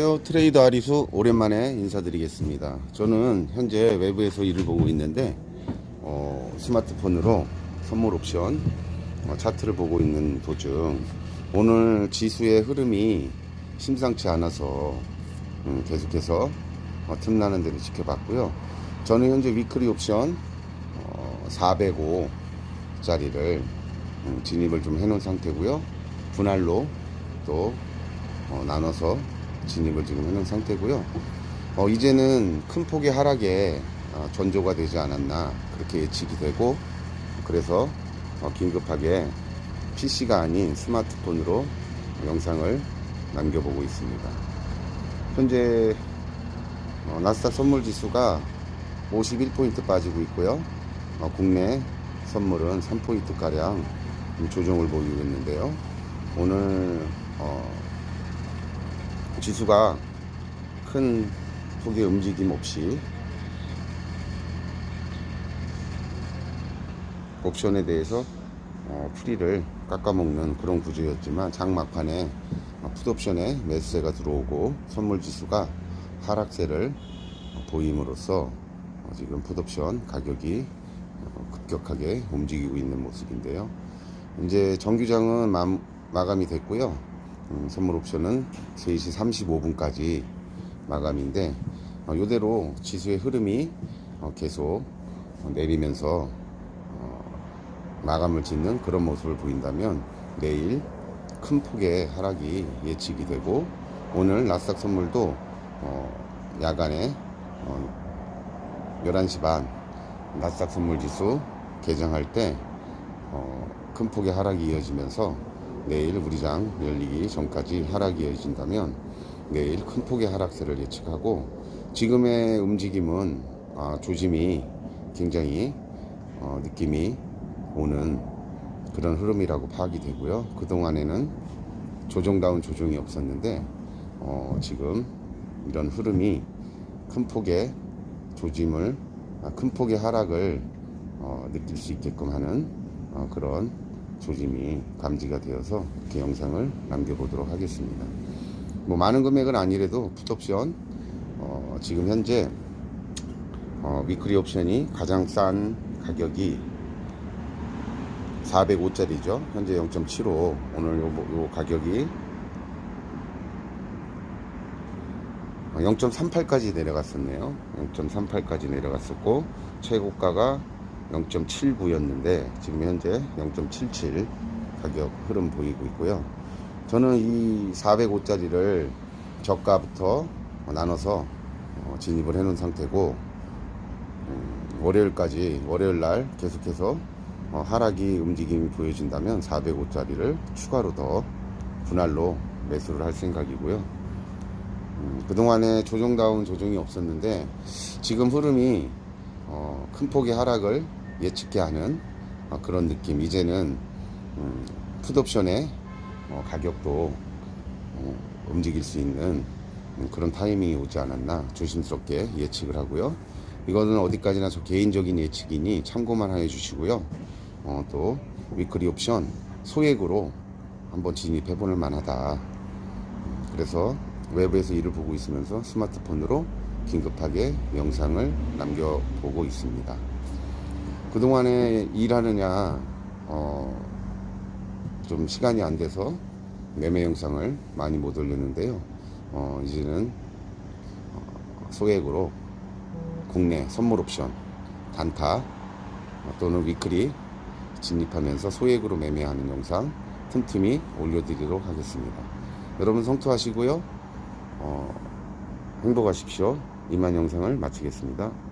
트레이드 아리수 오랜만에 인사드리겠습니다. 저는 현재 외부에서 일을 보고 있는데 어, 스마트폰으로 선물 옵션 어, 차트를 보고 있는 도중 오늘 지수의 흐름이 심상치 않아서 음, 계속해서 어, 틈나는 대로 지켜봤고요. 저는 현재 위클리 옵션 어, 405짜리를 음, 진입을 좀 해놓은 상태고요. 분할로 또 어, 나눠서 진입을 지금 해놓은 상태고요. 어, 이제는 큰 폭의 하락에 어, 전조가 되지 않았나 그렇게 예측이 되고 그래서 어, 긴급하게 PC가 아닌 스마트폰으로 영상을 남겨보고 있습니다. 현재 어, 나스닥 선물 지수가 51포인트 빠지고 있고요. 어, 국내 선물은 3포인트 가량 조정을 보이고 있는데요. 오늘 어, 지수가 큰 폭의 움직임 없이 옵션에 대해서 어, 프리를 깎아먹는 그런 구조였지만 장막판에 어, 풋옵션에 매수세가 들어오고 선물 지수가 하락세를 보임으로써 어, 지금 풋옵션 가격이 어, 급격하게 움직이고 있는 모습인데요. 이제 정규장은 마, 마감이 됐고요. 음, 선물 옵션은 3시 35분까지 마감인데 어, 이대로 지수의 흐름이 어, 계속 어, 내리면서 어, 마감을 짓는 그런 모습을 보인다면 내일 큰 폭의 하락이 예측이 되고 오늘 나스닥 선물도 어, 야간에 어, 11시 반 나스닥 선물 지수 개장할 때 어, 큰 폭의 하락이 이어지면서 내일 우리장 열리기 전까지 하락이 이어진다면 내일 큰 폭의 하락세를 예측하고 지금의 움직임은 아, 조짐이 굉장히 어, 느낌이 오는 그런 흐름이라고 파악이 되고요. 그동안에는 조정다운 조정이 없었는데 어, 지금 이런 흐름이 큰 폭의 조짐을 아, 큰 폭의 하락을 어, 느낄 수 있게끔 하는 어, 그런 조짐이 감지가 되어서 이렇게 영상을 남겨보도록 하겠습니다. 뭐 많은 금액은 아니래도 풋옵션 어, 지금 현재 어, 위클리 옵션이 가장 싼 가격이 405짜리죠. 현재 0.75 오늘 요, 요 가격이 0.38까지 내려갔었네요. 0.38까지 내려갔었고 최고가가 0.79였는데 지금 현재 0.77 가격 흐름 보이고 있고요. 저는 이 405짜리를 저가부터 나눠서 어, 진입을 해 놓은 상태고 음, 월요일까지 월요일 날 계속해서 어, 하락이 움직임이 보여진다면 405짜리를 추가로 더 분할로 매수를 할 생각이고요. 음, 그동안에 조정다운 조정이 없었는데 지금 흐름이 어, 큰 폭의 하락을 예측케 하는 어, 그런 느낌. 이제는 음, 풋옵션의 어, 가격도 어, 움직일 수 있는 음, 그런 타이밍이 오지 않았나 조심스럽게 예측을 하고요. 이거는 어디까지나 저 개인적인 예측이니 참고만 해 주시고요. 어, 또 위클리 옵션 소액으로 한번 진입해 볼 만하다. 음, 그래서 외부에서 일을 보고 있으면서 스마트폰으로 긴급하게 영상을 남겨보고 있습니다. 그동안에 일하느냐, 어, 좀 시간이 안 돼서 매매 영상을 많이 못 올렸는데요. 어, 이제는 어, 소액으로 국내 선물 옵션, 단타 또는 위클리 진입하면서 소액으로 매매하는 영상 틈틈이 올려드리도록 하겠습니다. 여러분 성투하시고요. 어, 행복하십시오. 이만 영상을 마치겠습니다.